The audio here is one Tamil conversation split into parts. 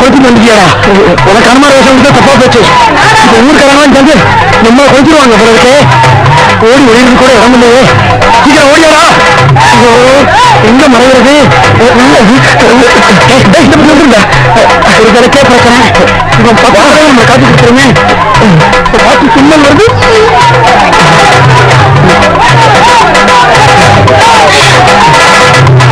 கொளுத்திட்டு வந்துட்டியாடா? உனக்கு அனுமான விஷயம் வந்து தப்பா போச்சு. இப்ப ஊருக்காரங்களாம் சேர்ந்து நம்ம கொளுத்திடுவாங்க பிறகு ஓடி ஒளியிருந்து கூட இடம் இல்லையே. சீக்கிரம் ஓடியாடா. ஐயோ எங்க மறைகிறது இந்த பக்கம் ஒரு கிழக்கே பக்கம் நம்ம காத்து கொடுத்துருங்க பார்த்து சும்மல் வருது. ராமா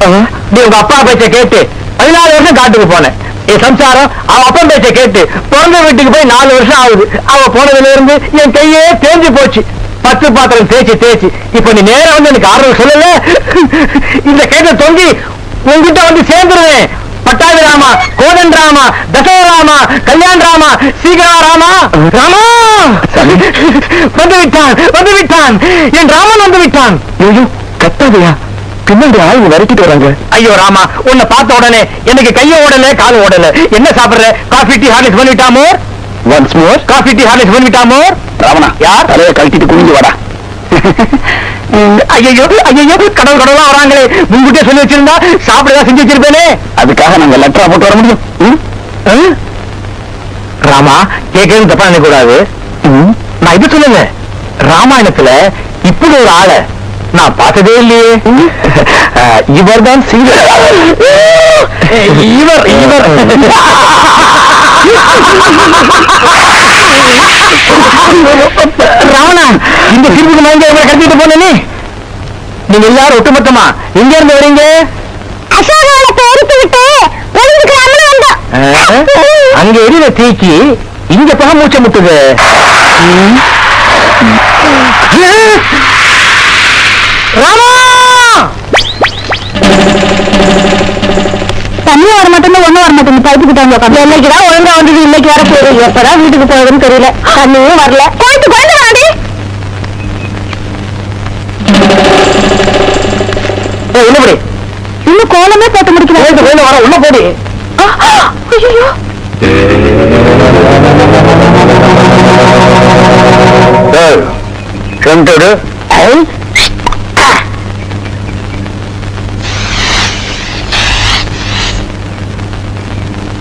நீ உங்க அப்பா பேச்ச கேட்டு பதினாலு வருஷம் காட்டுக்கு போனேன். என் சம்சாரம் அவன் அப்பா பேச்ச கேட்டு பிறந்த வீட்டுக்கு போய் நாலு வருஷம் ஆகுது. அவ போனதுல இருந்து என் கையே தேஞ்சு போச்சு. பத்து பாத்திரம் தேய்ச்சி தேய்ச்சி. இப்ப நீ நேரா வந்து எனக்கு ஆர்டர் சொல்லல. இந்த கேட்ட தொங்கி உங்ககிட்ட வந்து சேர்ந்துருவேன். பட்டாபி ராமா கோதன் ராமா தசர ராமா கல்யாண் ராமா சீகரா ராமா. ராமா! வந்து விட்டான் வந்து விட்டான் என் ராமன் வந்து விட்டான் ஐயோ கத்தாதையா? பின்னாடி ஆளுங்க விரட்டிட்டு வராங்க. ஐயோ ராமா உன்னை பார்த்த உடனே எனக்கு கைய ஓடல கால் ஓடல. என்ன சாப்பிடுற? Coffee tea Horlicks பண்ணிட்டாமோ once more coffee tea Horlicks பண்ணிட்டாமோ ராமனா யார்? தலையை கழட்டிட்டு குனிஞ்சு வாடா. ஐயோ ஐயோ கடவுள் கடவுளா வராங்களே. முன்கூட்டியே சொல்லி வச்சிருந்தா சாப்பிடதான் செஞ்சு வச்சிருப்பேனே. அதுக்காக நாங்க லெட்டரா போட்டு வர முடியும்? ராமா கேட்கறது தப்பா நினைக்க கூடாது நான் இது சொல்லுங்க. ராமாயணத்துல இப்படி ஒரு ஆளை நான் பார்த்ததே இல்லையே. இவர் தான் சீதர் இவர் இவர். ராவணா இந்த திருப்பதி மயங்க இவரை கடத்திட்டு போனே நீங்க எல்லாரும் ஒட்டுமொத்தமா எங்க இருந்து வரீங்க? அசோகவனத்தை எரித்து விட்டு ஒளிஞ்சுக்கலாம்னு வந்தோம்? அங்க எரியிற தீக்கி இங்க பக மூச்சை முட்டுது. ராமா! தண்ணி வர மாட்டேன்னு ஒண்ணும் வர மாட்டேங்குது. பைப்பு கிட்ட வந்து உட்காந்து. இன்னைக்கு தான் ஒழுங்கா வந்தது இன்னைக்கு வர போகுது. எப்பதான் வீட்டுக்கு போகுதுன்னு தெரியல. தண்ணியும் வரல. கோயிட்டு கோயிட்டு வாடி! ஏய், உள்ள போடி. இன்னும் கோலமே போட்டு கோயிலுக்கு கோயில வர உள்ள போடி. ஐயோ கண்டடு.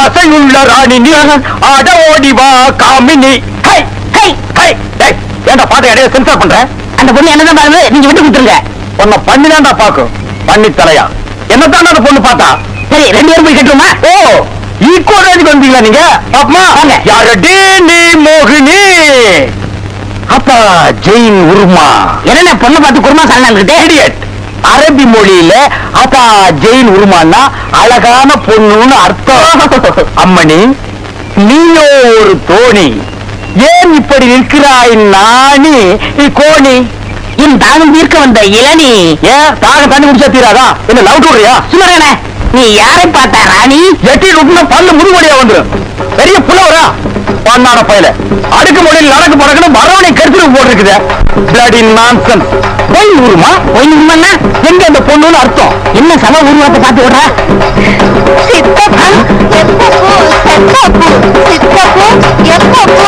ஆசையுள்ள ராணி நீ ஆட ஓடி வா காமினி. Hi hi high. டேய் ஏன்டா பாட்டு இடையில சென்சார் பண்ற? அந்த பொண்ணு என்னதான் பாருங்க நீங்க விட்டு கொடுத்துருங்க. உன்னை பண்ணி தான்டா பாக்கும் பண்ணி தலையா. என்னத்தான் அந்த பொண்ணு பார்த்தா? சரி ரெண்டு பேரும் போய் கட்டுருமா? ஓ ஈக்குவல் ரேஞ்சுக்கு வந்தீங்களா நீங்க? வாங்க. யாரடி நீ மோகினி? அப்பா ஜெயின் உருமா. என்ன பொண்ணை பார்த்து குருமா சாப்பிட்டு இடியட் அரபி மொழியில அப்பா ஜெயின் உருமான்னா அழகான பொண்ணுன்னு அர்த்தம். அம்மணி நீயோ ஒரு தோணி ஏன் இப்படி நிற்கிறாய் நாணி? நீ கோணி என் தாகம் தீர்க்க வந்த இளநீ. ஏன்? தாக தண்ணி குடிச்சா தீராதா? என்ன லவ் விடுறியா சுமரகனே நீ யாரை பார்த்தா ராணி? எட்டி விட்டுனா பல்லு முதுவழியா வந்துடும் பெரிய புலவரா? பண்ணான பயல. அடுக்கு மொழியில் நடக்கு பறக்கணும் வரவனை கருத்து போட்டிருக்குது. பிளடி நான்சன் பொய் உருமா பொய் நிம்மன்னா எங்க அந்த பொண்ணுன்னு அர்த்தம். என்ன சம உருவத்தை பார்த்து விடுற? சித்தப்பா எப்பப்போ சித்தப்பா சித்தப்பூ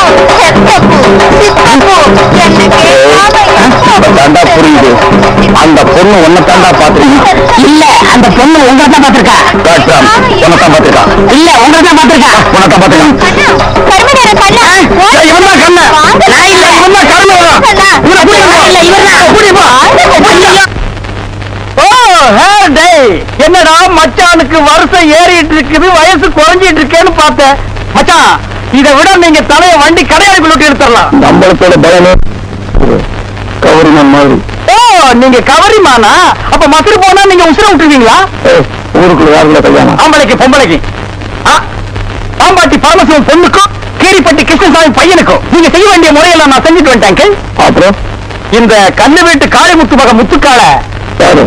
பொண்ணு உன்னை தாண்டா பாத்துருக்கா இல்ல அந்த பொண்ணு உங்களை தான் பார்த்திருக்கா. காட்டுறான் உன்னை தான் பாத்துருக்கா இல்ல உங்களை தான் பார்த்திருக்கா. உன்னை தான் பாத்துருக்கான் இவன் தான் கண்ண. நான் இல்ல இவன் தான் கருணை இவனை பிடிங்க இல்ல இவர்தான் பிடிப்பா ஓ ஹேர் டே. என்னடா மச்சானுக்கு வருஷம் ஏறிட்டு இருக்குது வயசு குறைஞ்சிட்டு இருக்கேன்னு பார்த்தேன். மச்சான் இதை விட நீங்க தலைய வண்டி கடையாளுக்கு விட்டு எடுத்துடலாம். நம்மளத்தோட பலனே கவரிமான் மாதிரி. நீங்க கவரிமானா? அப்ப மதுரை போனா நீங்க உசுர விட்டுருவீங்களா? ஊருக்குள்ள யாருக்குள்ள கல்யாணம்? ஆம்பளைக்கு பொம்பளைக்கு. ஆ, பாம்பாட்டி பரமசிவம் பொண்ணுக்கும் கீரிப்பட்டி கிருஷ்ணசாமி பையனுக்கும் நீங்க செய்ய வேண்டிய முறையெல்லாம் நான் செஞ்சுட்டு வந்துட்டேன் அப்புறம்? இந்த கண்ணு வீட்டு காளிமுத்து மக முத்துக்கால. யாரு?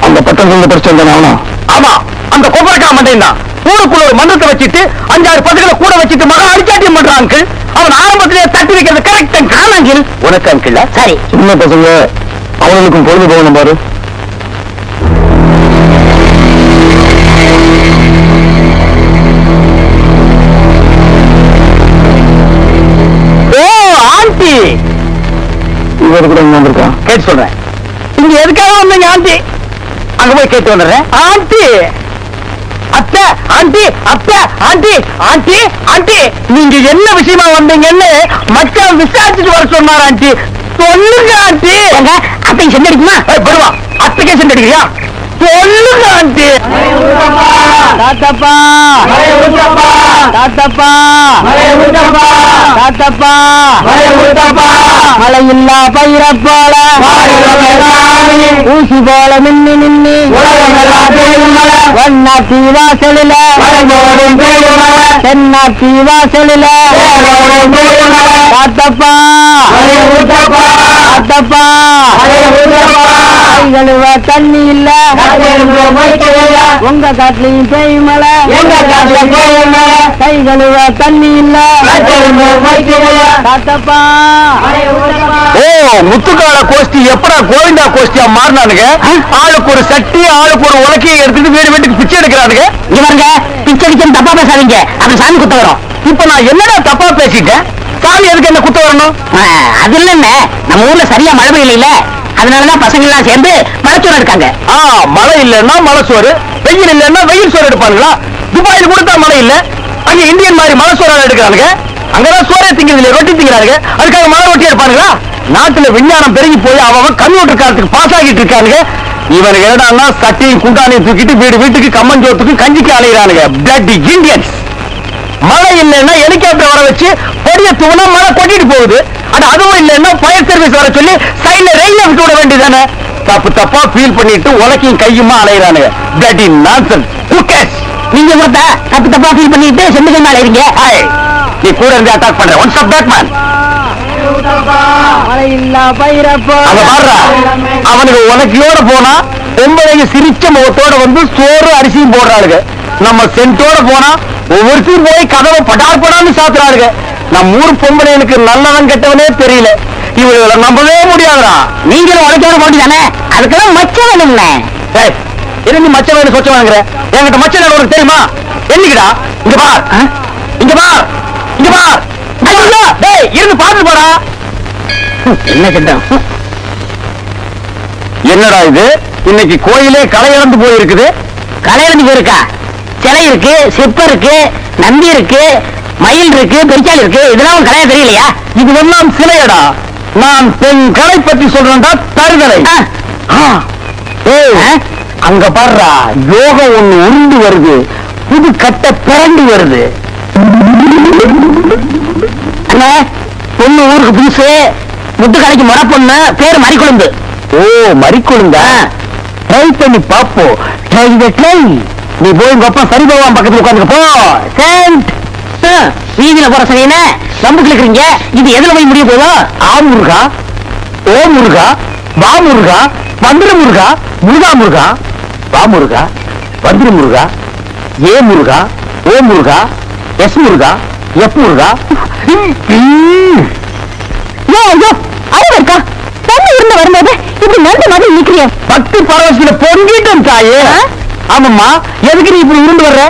அந்த பட்டம் சொல்ல படிச்சு வந்தானே அந்த கொப்பரக்கா மண்டையும் தான். ஊருக்குள்ள ஒரு மன்றத்தை வச்சுட்டு அஞ்சாறு பசங்களை கூட வச்சுட்டு மகா அடிச்சாட்டியம் பண்றான் அங்கிள். அவன் ஆரம்பத்திலே தட்டி வைக்கிறது கரெக்ட் அங்கிள். உனக்கு அங்கிள்? சரி. சின்ன பசங்க. அவங்களுக்கும் பொழுது போகணும் பாரு. இவர் கூட இங்க வந்திருக்கான். கேட்டு சொல்றேன். இங்க எதுக்காக வந்தீங்க ஆண்டி? அங்க போய் கேட்டு வந்துடுறேன். ஆண்டி. அத்தை ஆண்டி அத்தை ஆண்டி ஆண்டி ஆண்டி. நீங்க என்ன விஷயமா வந்தீங்கன்னு மச்சான் விசாரிச்சுட்டு வர சொன்னார் ஆண்டி. சொல்லுங்க ஆண்டி. அத்தை செண்டு அடிக்குமா பெருவா அத்தைக்கே அடிக்கிறியா சொல்லுங்க ஆண்டி. தாத்தப்பா. தாத்தப்பா. தாத்தப்பா. மழையில்லா பயிரப்போல ஊசி போல மின்னி மின்னி. வண்ணாத்தி வாசலில. தென்னாத்தி வாசலில. தாத்தப்பா. தாத்தப்பா. கை கழுவ தண்ணி இல்ல உங்க காட்டுலயும் பேய் மழை கை கழுவ தண்ணி இல்ல தாத்தப்பா. ஓ முத்துக்கால கோஷ்டி எப்படா கோவிந்தா கோஷ்டியா மாறினானுங்க? ஆளுக்கு ஒரு சட்டி ஆளுக்கு ஒரு உலக்கையை எடுத்துட்டு வீடு வீட்டுக்கு பிச்சை எடுக்கிறானுங்க. இவருங்க பிச்சை அடிச்சு தப்பா பேசாதீங்க. அது சாமி குத்த வரும். இப்ப நான் என்னடா தப்பா பேசிட்டேன்? சாமி எதுக்கு என்ன குத்த வரணும்? அது இல்லன்னு நம்ம ஊர்ல சரியா மழை பெய்யல அதனாலதான் பசங்க எல்லாம் சேர்ந்து மலைச்சோறு எடுக்காங்க. ஆ மழை இல்லைன்னா மலைச்சோறு வெயில் இல்லைன்னா வெயில் சோறு எடுப்பாங்களா? துபாயில் கொடுத்தா மழை இல்ல. அங்க இந்தியன் மாதிரி மலை சோறு எடுக்கிறானுங்க. அங்கதான் சோறே திங்கிறது ரொட்டி திங்கிறானுங்க. அதுக்காக மழை ரொட்டி எடுப்பாங்களா நாட்டுல விஞ்ஞானம் பெருகி போய் அவன் கம்ப்யூட்டர் காலத்துக்கு பாஸ் ஆகிட்டு இருக்கானுங்க. இவன் என்னடான்னா சட்டையும் குண்டானையும் தூக்கிட்டு வீடு வீட்டுக்கு கம்மஞ்சோத்துக்கு கஞ்சிக்கு அலைகிறானுங்க பிளட் இந்தியன்ஸ் மழை இல்லைன்னா ஹெலிகாப்டர் வர வச்சு பொடிய தூணா மழை கொட்டிட்டு போகுது. அதுவும் இல்லைன்னா ஃபயர் சர்வீஸ் வர சொல்லி சைடுல ரயில விட்டு விட வேண்டியதானே தப்பு தப்பா ஃபீல் பண்ணிட்டு உலக்கையும் கையுமா அலையிறானுங்க. தட் இன் நீங்க பார்த்தா தப்பு தப்பா ஃபீல் பண்ணிட்டு செண்டு கைமா அலைறீங்க நீ கூட இருந்து அட்டாக் பண்ற. ஒன் ஸ்டாப் பேக் மேன் அவனுக்கு உனக்கியோட போனா பொம்பளைங்க சிரிச்ச முகத்தோட வந்து சோறு அரிசியும் போடுறாளுங்க. நம்ம சென்ட்டோட போனா ஒவ்வொருத்தரும் போய் கதவை படார் படான்னு சாத்துறாளுங்க. நம்ம ஊர் பொம்பளைங்களுக்கு நல்லவன் கெட்டவனே தெரியல. இவங்களை நம்பவே முடியாதுடா. நீங்களும் உனக்கோட போட்டிதானே அதுக்கெல்லாம் மச்சம் வேணும்னே. இருந்து மச்ச வேணும் சொச்ச வேணுங்கிற என்கிட்ட மச்ச வேணும் உனக்கு தெரியுமா? என்னைக்குடா? இங்க பார். இங்க பார். இங்க பார். டேய் இருந்து பாத்துட்டு போடா. என்ன கிட்டம் என்னடா இது? இன்னைக்கு கோயிலே களை இழந்து போயிருக்குது. களை இழந்து போயிருக்கா? சிலை இருக்கு சிற்பம் இருக்கு நந்தி இருக்கு மயில் இருக்கு பெருச்சால் இருக்கு இதெல்லாம் கலையா தெரியலையா? இது எல்லாம் சிலையடா. நான் பெண் கலை பத்தி சொல்றேன்டா தருதலை. அங்க பாருடா யோகம் ஒண்ணு உருண்டு வருது புது கட்ட பிறண்டு வருது. பொண்ணு ஊருக்கு புதுசு முட்டு கடைக்கு முறை பொண்ணு பேரு மறிக்குழுந்து. ஓ மறிக்குழுந்தா? ட்ரை பண்ணி பாப்போம். ட்ரை ட்ரை நீ போய் உங்க அப்பா சரி பகவான் பக்கத்துல உட்காந்துக்க போ. சென்ட் வீதியில போற சரியான நம்புக்கு இருக்கிறீங்க. இது எதுல போய் முடிய போதோ ஆ முருகா ஓ முருகா வா முருகா மந்திர முருகா முருகா முருகா வா முருகா வந்திர முருகா ஏ முருகா ஓ முருகா எஸ் முருகா எப் முருகா ஐயோ ஐயோ அறிவு இருக்கா பொண்ணு இருந்து வரும்போது இப்படி நண்டு மாதிரி நிக்கிறிய? பக்தி பரவசில பொங்கிட்டும் தாயே. ஆமாம்மா எதுக்கு நீ இப்படி உருண்டு வர்ற?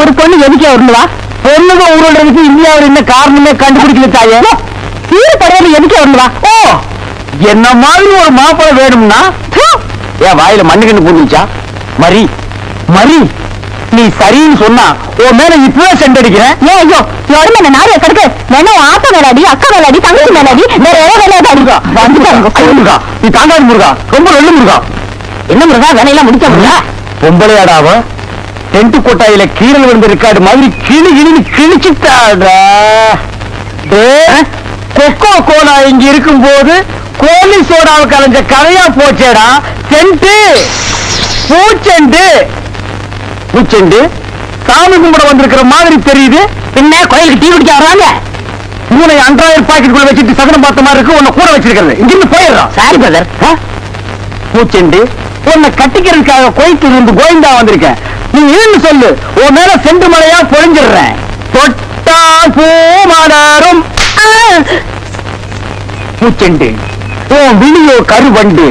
ஒரு பொண்ணு எதுக்கே உருண்டுவா பொண்ணுங்க உருள்றதுக்கு இந்தியாவில் என்ன காரணமே கண்டுபிடிக்கல தாயே. சீர படையில எதுக்கே உருண்டுவா ஓ என்ன மாதிரி ஒரு மாப்பிளை வேணும்னா? என் வாயில மண்ணு கண்டு பூந்துச்சா மரி மரி நீ சரின்னு சொன்னா உன் மேல இப்பவே சென்றடிக்கிறேன் ஏன் ஐயோ உடம்பு என்ன நாரிய கிடக்கு? உன் ஆத்தா மேலாடி அக்கா மேலாடி தங்கச்சி மேலாடி வேற ஏதோ அடிக்கோ முருகா நீ தாங்காது முருகா. ரொம்ப நல்ல முருகா. என்ன முருகா வேலையெல்லாம் முடிச்ச முருகா பொம்பளையாடாவ டென்ட் கொட்டாயில கீழல் விழுந்த இருக்காடு மாதிரி கிளி கிளி கிழிச்சுட்டாடா. கொக்கோ கோலா இங்க இருக்கும் போது கோலி சோடாவை கலைஞ்ச கதையா போச்சேடா. சென்ட்டு பூச்செண்டு. பூச்செண்டு சாமி கும்பிட வந்திருக்கிற மாதிரி தெரியுது. பின்ன கோயிலுக்கு டீ குடிக்க வராங்க. மூணை அன்றாயிரம் பாக்கெட் குள்ள வச்சுட்டு சகனம் பார்த்த மாதிரி இருக்கு உன்னை கூட வச்சிருக்கிறது. இங்கிருந்து போயிடுறான் சாரி பிரதர் பூச்செண்டு உன்னை கட்டிக்கிறதுக்காக கோயிலுக்கு இருந்து கோயந்தா வந்திருக்கேன். நீ ஏன்னு சொல்லு. உன் மேல செண்டு மலையா பொழிஞ்சிடுறேன் தொட்டால் பூ மலரும் பூச்செண்டு உன் விழியோ கருவண்டு.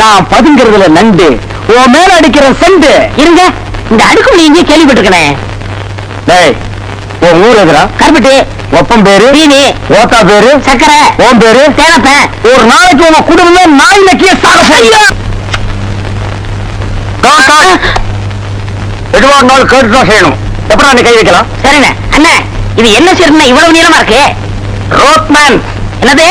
நான் பதுங்கிறதுல நண்டு. உன் மேல அடிக்கிற செண்டு. இருங்க. இந்த அடுக்குமொழி இங்கே கேள்விப்பட்டிருக்கேன். டேய் உன் ஊர் எதுரா கருப்பட்டு. ஒப்பம் பேரு? சீனி ஓத்தா பேரு? சக்கரை. உன் பேரு? தேனப்பேன். ஒரு நாளைக்கு உங்க குடும்பமே நாய் நக்கிய சாக போறியா காக்கா எதுவா இருந்தாலும் கேட்டுதான் செய்யணும். எப்படா நீ கை வைக்கலாம்? சரிண்ணே. அண்ணே இது என்ன சேர்ந்து இவ்வளவு நீளமா இருக்கு? ரோட்மேன். என்னது?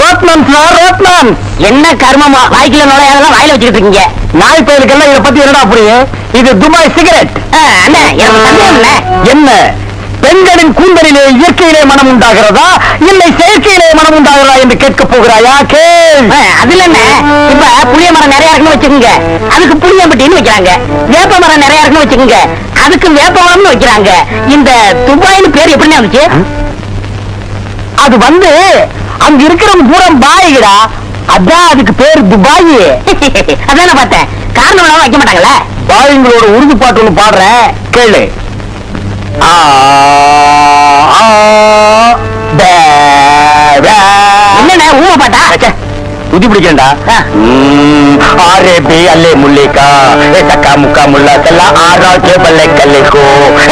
Rodman Rodman. என்ன கர்மமா? வாய்க்குள்ள நுழையாதெல்லாம் வாயில வச்சுக்கிட்டு இருக்கீங்க. நாய் பயலுக்கெல்லாம் இதை பத்தி என்னடா புரியும்? இது துபாய் சிகரெட். அண்ணே என்ன? பெண்களின் கூந்தலிலே இயற்கையிலே மனம் உண்டாகிறதா? இல்லை செயற்கையிலே மனம் உண்டாகிறதா என்று கேட்கப் போகிறாயா? கேள். ஆ, அது இல்லண்ணே இப்ப புளிய மரம் நிறைய இருக்குன்னு வச்சுக்கோங்க. அதுக்கு புளியம்பட்டின்னு வைக்கிறாங்க. வேப்ப மரம் நிறைய இருக்குன்னு வச்சுக்கோங்க. அதுக்கு வேப்ப மரம்னு வைக்கிறாங்க. இந்த துபாய்னு பேர் எப்படிண்ணே வந்துச்சு அது வந்து அங்க இருக்கிறவங்க பூரா பாய்கிறா அதான் அதுக்கு பேர் துபாய். அதான் நான் பார்த்தேன். காரணம் வைக்க மாட்டாங்கல்ல பாய்ங்களோட உருது பாட்டு ஒண்ணு பாடுறேன். கேளு. ஆ. என்னண்ணே ஊம பாட்டா? துதி பிடிக்கிறேன்டா. ஆரே பி அல்லே முல்லிகா ஏ சக்கா முக்கா முல்லா கல்லா ஆரா கே பல்லே கல்லிக்கோ.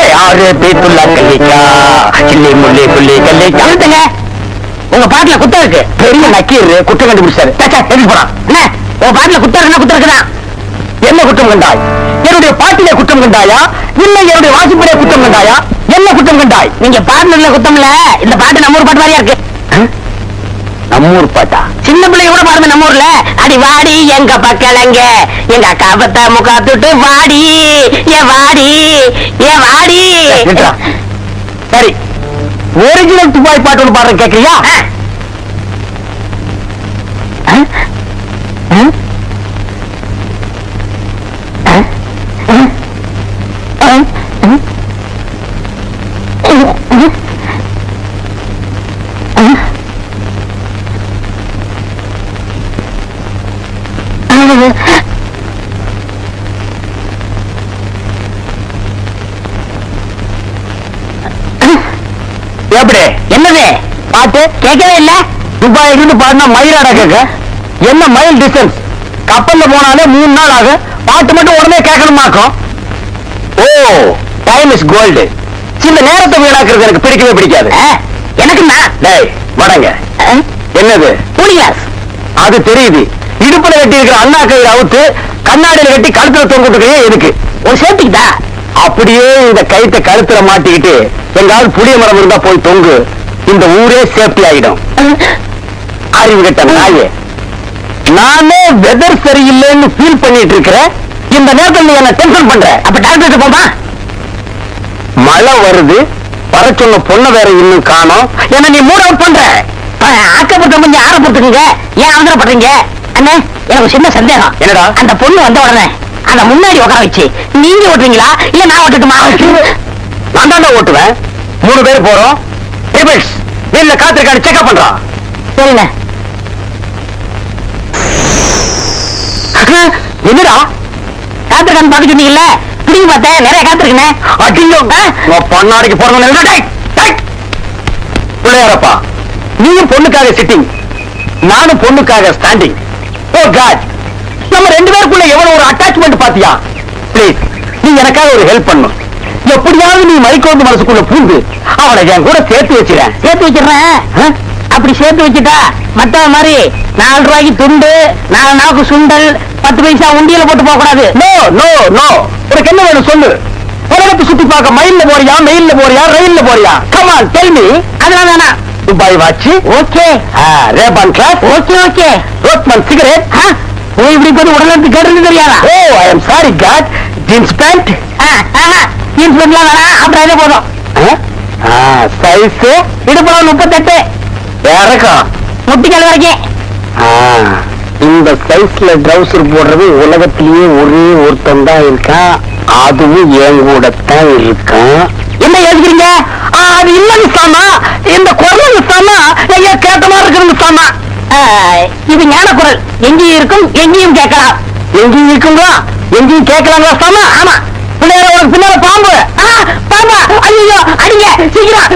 ஏ ஆரே பி துல்லா கல்லிக்கா. சில்லி முல்லி புல்லி உங்க பாட்டுல குத்தம் இருக்கு. பெரிய நக்கீர் குற்றம் கண்டுபிடிச்சாரு. எதுக்கு போறான் அண்ணே உங்க பாட்டுல இருக்குன்னா குத்தம் இருக்குதான். என்ன குற்றம் கண்டாய்? என்னுடைய பாட்டிலே குற்றம் கண்டாயா? இல்லை என்னுடைய வாசிப்பிலே குற்றம் கண்டாயா? என்ன குற்றம் கண்டாய்? நீங்க பாட்டுல குத்தம் இல்ல. இந்த பாட்டு நம்ம ஊர் பாட்டு மாதிரியா இருக்கு? நம்மூர் பாட்டா? சின்ன பிள்ளைங்க கூட பாருங்க நம்ம ஊர்ல. அடி வாடி எங்க பக்கலங்க எங்க அக்கா பத்த முக்கா துட்டு வாடி. ஏ வாடி ஏ வாடி. சரி. ஒரிஜினல் துபாய் பாட்டு ஒன்று பாடுறேன் கேட்கறியா கேட்கவே இல்ல. துபாயில இருந்து பாடினா மயிலாடா கேட்க என்ன மைல் டிஸ்டன்ஸ் கப்பல்ல போனாலே மூணு நாள் ஆகும். பாட்டு மட்டும் உடனே கேட்கணுமாக்கும் ஓ டைம் இஸ் கோல்டு சில நேரத்தை வீணாக்குறது எனக்கு பிடிக்கவே பிடிக்காது. ஆ, எனக்குண்ணா டேய் வடங்க? என்னது? கிளாஸ் அது தெரியுது. இடுப்புல கட்டி இருக்கிற அண்ணா கயிறு அவுத்து கண்ணாடியில கட்டி கழுத்துல தொங்கிட்டு எதுக்கு? ஒரு சேஃப்டிக்கு அப்படியே இந்த கயித்தை கழுத்துல மாட்டிக்கிட்டு எங்காவது புளிய மரம் இருந்தா போய் தொங்கு. இந்த ஊரே சேஃப்டி ஆகிடும் அறிவு கட்ட நாயே நானே வெதர் சரியில்லைன்னு ஃபீல் பண்ணிட்டு இருக்கிறேன். இந்த நேரத்தில் நீ என்ன டென்ஷன் பண்ற. அப்ப டாக்டர் போமா மழை வருது. வர சொன்ன பொண்ணை வேற இன்னும் காணோம். என்ன நீ மூட் அவுட் பண்ற. ஆக்கப்பட்ட கொஞ்சம் ஆரப்படுத்துங்க ஏன் அவசரப்படுறீங்க? அண்ணே எனக்கு சின்ன சந்தேகம். என்னடா? அந்த பொண்ணு வந்த உடனே அந்த முன்னாடி உட்கார வச்சு நீங்க ஓட்டுறீங்களா இல்ல நான் ஓட்டட்டுமா? நான் தாண்டா ஓட்டுவேன். மூணு பேர் போறோம். ரிபிள்ஸ் வீட்டுல காத்திருக்கான்னு செக்அப் பண்றான் சரிண்ணே என்னடா? காத்திருக்கான்னு பாத்துக்கிட்டீங்கல்ல பிடிங்க பார்த்தேன் நிறைய காத்திருக்கேனே உன் பொண்ணாடிக்கு பிறந்த பிள்ளையாரப்பா நீயும் பொண்ணுக்காக சிட்டிங் நானும் பொண்ணுக்காக ஸ்டாண்டிங் ஓ காட் நம்ம ரெண்டு பேருக்குள்ள எவ்வளவு ஒரு அட்டாச்மெண்ட் பாத்தியா? ப்ளீஸ் நீ எனக்காக ஒரு ஹெல்ப் பண்ணும் எப்படியாவது நீ மைக்கோந்து மனசுக்குள்ள பூந்து அவனை என் கூட சேர்த்து வச்சிடேன் சேர்த்து வச்சிடுறேன். அப்படி சேர்த்து வச்சுட்டா மத்த மாதிரி நாலு ரூபாய்க்கு துண்டு நாலு நாக்கு சுண்டல் பத்து பைசா உண்டியல போட்டு போக கூடாது நோ நோ நோ. உனக்கு என்ன வேணும் சொல்லு. உலகத்தை சுத்தி பார்க்க மயில்ல போறியா மெயில்ல போறியா ரயில்ல போறியா? கமான் டெல் மீ அதெல்லாம் வேணாம். Dubai watch. Okay. Ray Ban glass. Okay okay. Rothmans cigarette. ஓ இப்படி போய் உடனே கேட்டு தெரியாதா? ஓ I am sorry god jeans pant. Jeans பேண்ட்லாம் வேணாம் அப்புறம் இதே போதும் சைஸ் இடுப்புல முப்பத்தெட்டு. இறக்கம். முட்டிக்கால் வரைக்கும். இந்த சைஸ்ல ட்ரௌசர் போடுறது உலகத்திலேயே ஒரே ஒருத்தன் தான் இருக்கான். அதுவும் என் கூட தான் இருக்கான். என்ன ஆ, அது இல்லைங்க சாமா. இந்த குரல் சாமா ஐயா கேட்ட மாதிரி இருக்குங்க சாமா. ஆ, இது ஞான குரல். எங்கேயும் இருக்கும் எங்கேயும் கேட்கலாம். எங்கேயும் இருக்குங்களா? எங்கேயும் கேட்கலாங்களா சாமா? ஆமா. பிள்ளையார உனக்கு பின்னால பாம்பு. பாம்பா. ஐயோ அடிங்க சீக்கிரம்.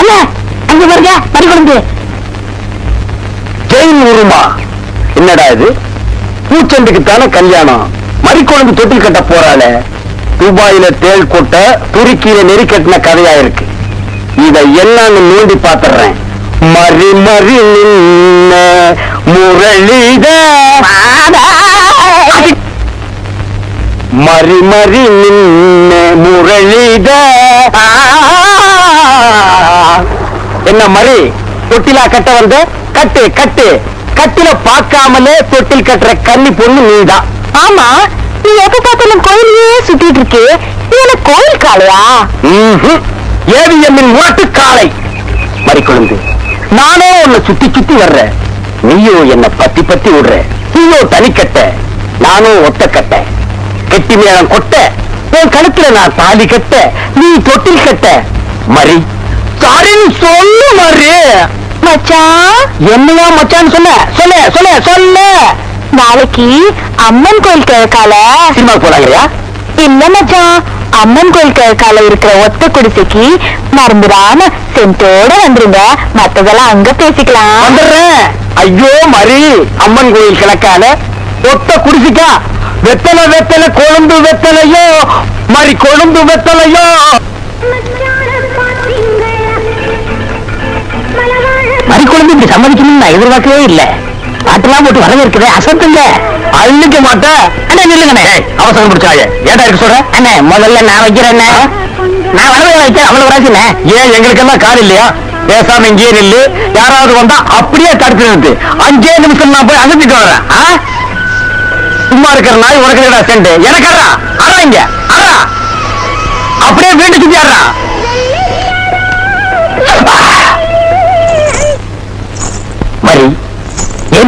என்ன அங்க பாருங்க பறி குழந்தை. ஜெயின் என்னடா இது? பூச்செண்டுக்கு தானே கல்யாணம் மறிக்கொழுந்து தொட்டில் கட்ட போறாளே. துபாயில தேள் கொட்ட துருக்கியில நெறி கட்டின கதையா இருக்கு. இதை எல்லாம் நோண்டி பாத்துறேன். மறி மறி நின்ன முரளித அது- மறி மறி நின்ன முரளித. என்ன மறி? தொட்டிலா கட்ட வந்த? கட்டு கட்டு. கட்டில பார்க்காமலே தொட்டில் கட்டுற கன்னி பொண்ணு நீதான். ஆமா நீ எப்ப பார்த்தாலும் கோயிலையே சுத்திட்டு இருக்கு. நீ என்ன கோயில் காளையா? ஏவிஎம்மின் முரட்டு காளை. மறிக்கொழுந்து. நானே உன்னை சுத்தி சுத்தி வர்றேன். நீயோ என்ன பத்தி பத்தி விடுற. நீயோ தனிக்கட்ட நானும் ஒத்த கட்ட. கெட்டி மேளம் கொட்ட. உன் கழுத்துல நான் தாலி கட்ட. நீ தொட்டில் கட்ட. மறி. சாரின்னு சொல்லு மறி. மச்சான் என்னையா மச்சான்னு சொன்ன? சொல்ல சொல்ல சொல்ல நாளைக்கு அம்மன் கோயில் கிழக்கால. சினிமா போறாங்கயா இல்ல மச்சான் அம்மன் கோயில் கிழக்கால இருக்கிற ஒத்த குடிசைக்கு மறந்துடாம சென்ட்டோட வந்துருங்க. மத்ததெல்லாம் அங்க பேசிக்கலாம். வந்துடுறேன். ஐயோ மரி அம்மன் கோயில் கிழக்கால ஒத்த குடிசிக்கா? வெத்தலை வெத்தலை கொழுந்து வெத்தலையோ? மரி கொழுந்து வெத்தலையோ? மறி கொழுந்து இப்படி சம்மதிக்கணும்னு நான் எதிர்பார்க்கவே இல்ல. பாட்டெல்லாம் போட்டு வரவே இருக்குது அசத்துங்க அள்ளிக்க மாட்டேன் அண்ணே நில்லுங்கண்ணே. அவசரம் பிடிச்சாய ஏடா இருக்கு சொல்ற? அண்ணே முதல்ல நான் வைக்கிறேன் நான் வரவே வைக்க அவ்வளவு வராதுண்ணே ஏன் எங்களுக்கெல்லாம் கார் இல்லையா? பேசாம இங்கேயே நில்லு. யாராவது வந்தா அப்படியே தடுத்து நிறுத்து. அஞ்சே நிமிஷம் நான் போய் அனுப்பிட்டு வரேன்? சும்மா இருக்கிற நாய் உனக்கு என்னடா செண்டு? எனக்கு அரா இங்க. அரா அப்படியே வீட்டு சுத்தி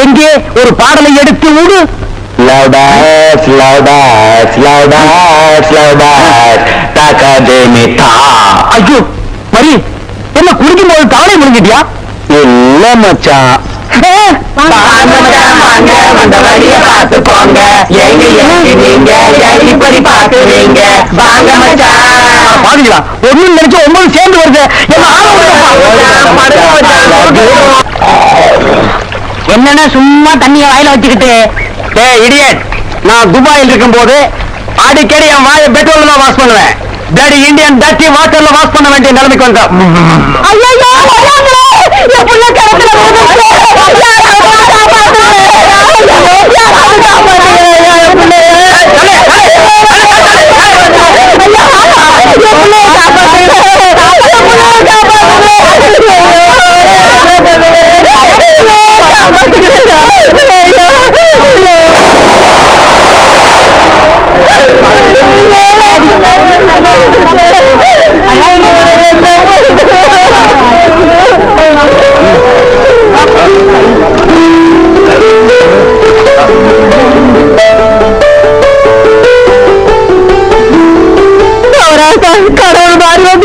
எங்கே? ஒரு பாடலை எடுத்து விடு. லவுடாஸ் லவுடாஸ் லவுடாஸ் லவுடாஸ் தாக்காதேமே தா ஐயோ மரி என்ன குடிக்கும் போது தானே முடிஞ்சிட்டியா இல்ல மச்சான் ஒண்ணு நினைச்சு ஒன்பது சேர்ந்து வருது. என்னன்னா சும்மா தண்ணிய வாயில வச்சுக்கிட்டு ஏ இடியட் நான் துபாயில் இருக்கும்போது அடிக்கடி என் வாயை பெட்ரோல்ல தான் வாஷ் பண்ணுவேன். டேடி இந்தியன் டர்ட்டி வாட்டர்ல வாஷ் பண்ண வேண்டிய நிலைமைக்கு வந்தேன். ஐயோ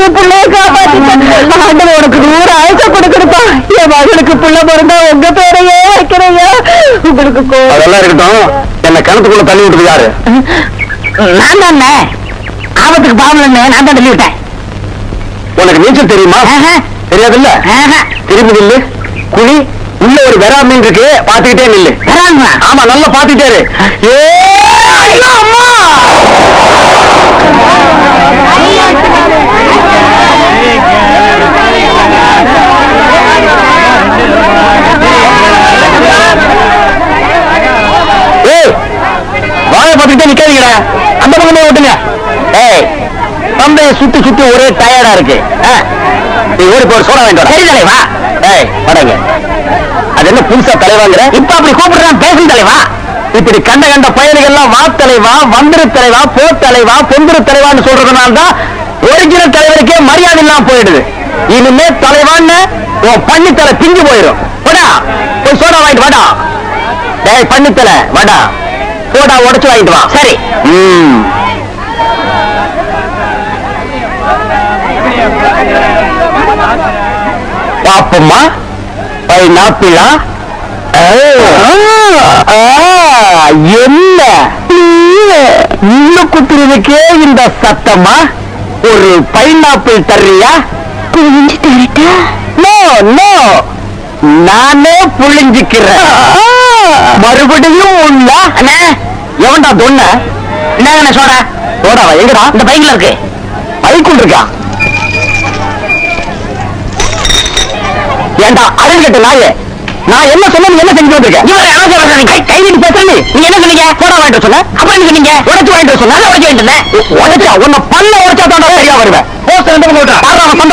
என் பிள்ளைய உனக்கு நூறு ஆயுச கொடுக்கணுப்பா என் மகளுக்கு புள்ள பிறந்தா உங்க பேரையே வைக்கிறையா? உங்களுக்கு கோ- அதெல்லாம் இருக்கட்டும். என்ன கிணத்துக்குள்ள தள்ளி விட்டது யாரு? நான் தானே. ஆபத்துக்கு பாவலன்னு நான் தான் தள்ளி விட்டேன். உனக்கு நீச்சல் தெரியுமா. தெரியாதுல்ல. திரும்பி நில்லு. குழி உள்ள ஒரு வெறா மீன் இருக்கு பாத்துக்கிட்டே நில்லு ஆமா நல்லா பாத்துக்கிட்டே. ஏ அம்மா! நிக்காதீங்கடா. அந்த பக்கமே ஓட்டுங்க ஏய் பம்பைய சுத்தி சுத்தி ஒரே டயர்டா இருக்கு. நீ ஓடி போய் சோடா வாங்கிட்டு சரி தலைவா. ஏய் வடங்க அது என்ன புதுசா தலைவாங்கிற? இப்ப அப்படி கூப்பிடுறான் பேசும் தலைவா. இப்படி கண்ட கண்ட பயணிகள்லாம் வா தலைவா வந்திரு தலைவா போ தலைவா பொந்திரு தலைவான்னு சொல்றதுனால தான் ஒரிஜினல் தலைவருக்கே மரியாதை இல்லாம போயிடுது. இனிமே தலைவான்னு உன் பண்ணி தலை பிஞ்சு போயிடும் வாடா போய் சோடா வாங்கிட்டு வாடா. டேய் பண்ணி தலை வாடா. சோடா உடைச்சு வாங்கிட்டு வா. சரி. பாப்பம்மா. பைனாப்பிளா என்ன? உள்ள குத்துறதுக்கே இந்த சத்தமா ஒரு பைனாப்பிள் தர்றியா? புரிஞ்சு தரட்டா நோ நோ நானே புழிஞ்சுக்கிறேன். மறுபடியும் உள்ள அண்ணே எவன்டா தொன்ன? என்னங்க சோடா சோடாவா எங்கடா? இந்த பைக்ல இருக்கு. பைக்குள் இருக்கா? ஏண்டா அருள்கட்ட நாயே. நான் என்ன சொன்ன நீ என்ன செஞ்சு வந்திருக்க? இவர் பேசுறீங்க. கை கை நீட்டி பேசுற நீ. நீங்க என்ன சொன்னீங்க? போடா வாங்கிட்டு சொன்ன? அப்புறம் என்ன சொன்னீங்க? உடைச்சு வாங்கிட்டு சொன்ன? உடைச்சு வாங்கிட்டு. உடைச்சா உன்னை பல்ல உடைச்சா தான் சரியா வருவேன். போஸ்ட் ரெண்டு பக்கம்